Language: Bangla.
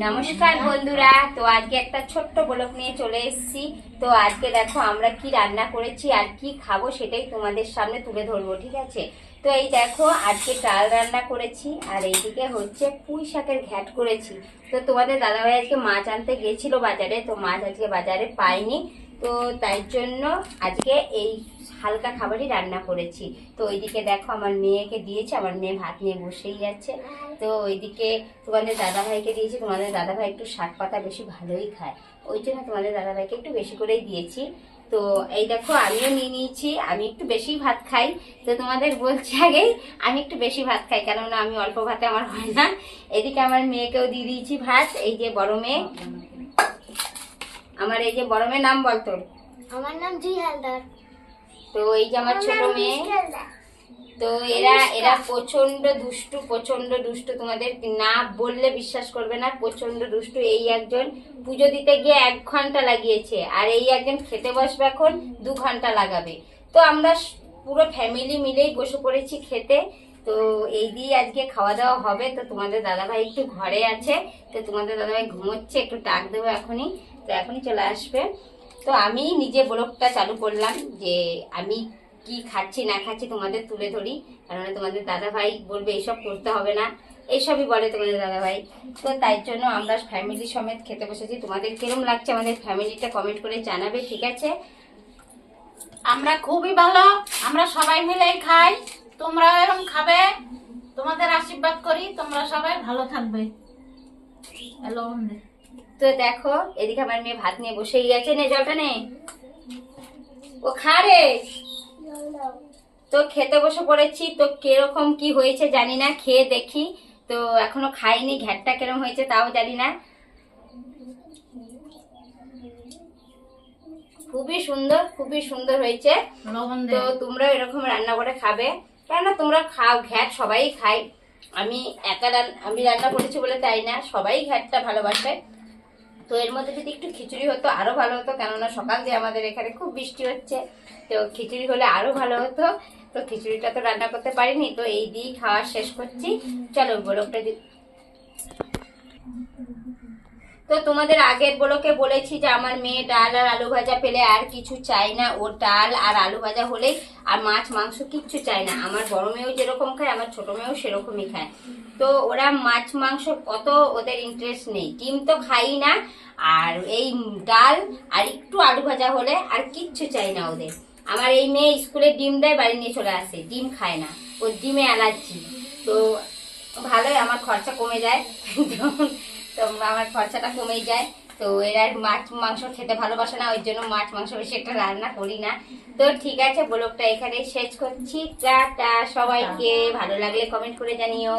নমস্কার বন্ধুরা, তো আজকে একটা ছোট্ট ব্লগ নিয়ে চলে এসেছি। তো আজকে দেখো আমরা কি রান্না করেছি আর কি খাব সেটাই তোমাদের সামনে তুলে ধরবো, ঠিক আছে? তো এই দেখো, আজকে ডাল রান্না করেছি আর এইদিকে হচ্ছে পুঁই শাকের ঘ্যাট করেছি। তো তোমাদের দাদাভাই আজকে মাছ আনতে গেছিল বাজারে, তো মাছ আজকে বাজারে পাইনি। তো তাই জন্য আজকে এই হালকা খাবারই রান্না করেছি। তো ওইদিকে দেখো আমার মেয়েকে দিয়েছে, আমার মেয়ে ভাত নিয়ে বসেই আছে। তো ওইদিকে তোমাদের দাদাভাইকে দিয়েছি, তোমাদের দাদাভাই একটু শাক পাতা বেশি ভালোই খায়। ওই জন্য তোমাদের দাদাভাইকে একটু বেশি করেই দিয়েছি। তো এই দেখো আমিও নিয়ে নিয়েছি, আমি একটু বেশি ভাত খাই। তো তোমাদের বলছি আগেই, আমি একটু বেশি ভাত খাই, কেননা আমি অল্প ভাতে আমার হয় না। এদিকে আমার মেয়েকেও দিয়ে দিয়েছি ভাত, এই যে বড় মেয়ে। আমার এই যে বড় মেয়ের নাম বল তোর। আমার নাম জুই হালদার। তো এই যে আমার ছোট মেয়ে তো এরা এরা প্রচণ্ড দুষ্টু প্রচণ্ড দুষ্টু তোমাদের না বললে বিশ্বাস করবে না প্রচণ্ড দুষ্টু। এই একজন পুজো দিতে গিয়ে এক ঘণ্টা লাগিয়েছে আর এই একজন খেতে বসবে এখন দু ঘণ্টা লাগাবে। তো আমরা পুরো ফ্যামিলি মিলেই বসে পড়েছি খেতে। তো এই দিয়ে আজকে খাওয়া দাওয়া হবে। তো তোমাদের দাদাভাই একটু ঘরে আছে তো তোমাদের দাদাভাই ঘুমোচ্ছে একটু ডাক দেবো এখনই। তো এখনই চলে আসবে। তো আমি নিজে ব্লগটা চালু করলাম যে আমি কি খাচ্ছি, না খাচ্ছি তোমাদের তুলে ধরি। কারণ তোমাদের দাদা ভাই বলবে এইসব করতে হবে না। এইসবই বলে তোমাদের দাদা ভাই তো তাই জন্য আমরা ফ্যামিলি সমেত খেতে বসেছি। তোমাদের কিরম লাগছে আমাদের ফ্যামিলিটা কমেন্ট করে জানাবে, ঠিক আছে? আমরা খুবই ভালো। আমরা সবাই মিলেই খাই। তোমরাও এরকম খাবে। তোমাদের আশীর্বাদ করি। তোমরা সবাই ভালো থাকবে। হ্যালো তো দেখো এদিকে আমার মেয়ে ভাত নিয়ে বসেই গেছে নে জলটা নে। ও খা রে। তো খেতে বসে পড়েছি। তো কীরকম কি হয়েছে জানি না। খেয়ে দেখি। তো এখনও খাইনি। ঘ্যাটটা কিরম হয়েছে তাও জানি না। খুবই সুন্দর খুবই সুন্দর হয়েছে। তো তোমরা এরকম রান্না করে খাবে। কেননা তোমরা খাও ঘ্যাট সবাই খায়। আমি একা রান- আমি রান্না করেছি বলে তাই না। সবাই ঘ্যাটটা ভালোবাসে। তো এর মধ্যে যদি একটু খিচুড়ি হতো আরও ভালো হতো। কেননা সকাল দিয়ে আমাদের এখানে খুব বৃষ্টি হচ্ছে। তো খিচুড়ি হলে আরও ভালো হতো। তো খিচুড়িটা তো রান্না করতে পারিনি, তো এই দিয়েই খাওয়া শেষ করছি। চলো বরফটা দি তো তোমাদের আগের বলোকে বলেছি যে আমার মেয়ে ডাল আর আলু ভাজা পেলে আর কিছু চাই না। ও ডাল আর আলু ভাজা হলেই আর মাছ, মাংস কিচ্ছু চাই না। আমার বড় মেয়েও যেরকম খায়, আমার ছোট মেয়েও সেরকমই খায়। তো ওরা মাছ, মাংস কত ওদের ইন্টারেস্ট নেই। ডিম তো খাই না, আর এই ডাল আর একটু আলু ভাজা হলে আর কিচ্ছু চাই না ওদের। আমার এই মেয়ে স্কুলে ডিম দেয়, বাড়ি নিয়ে চলে আসে। ডিম খায় না। ওর ডিমে অ্যালার্জি। তো ভালোই আমার খরচা কমে যায়। তো আমার খরচাটা কমে যায়। তো এরা মাছ মাংস খেতে ভালোবাসে না ওই জন্য মাছ মাংস বেশি একটা রান্না করি না। তো ঠিক আছে ব্লগটা এখানে শেষ করছি। টাটা সবাইকে ভালো লাগলে কমেন্ট করে জানিও।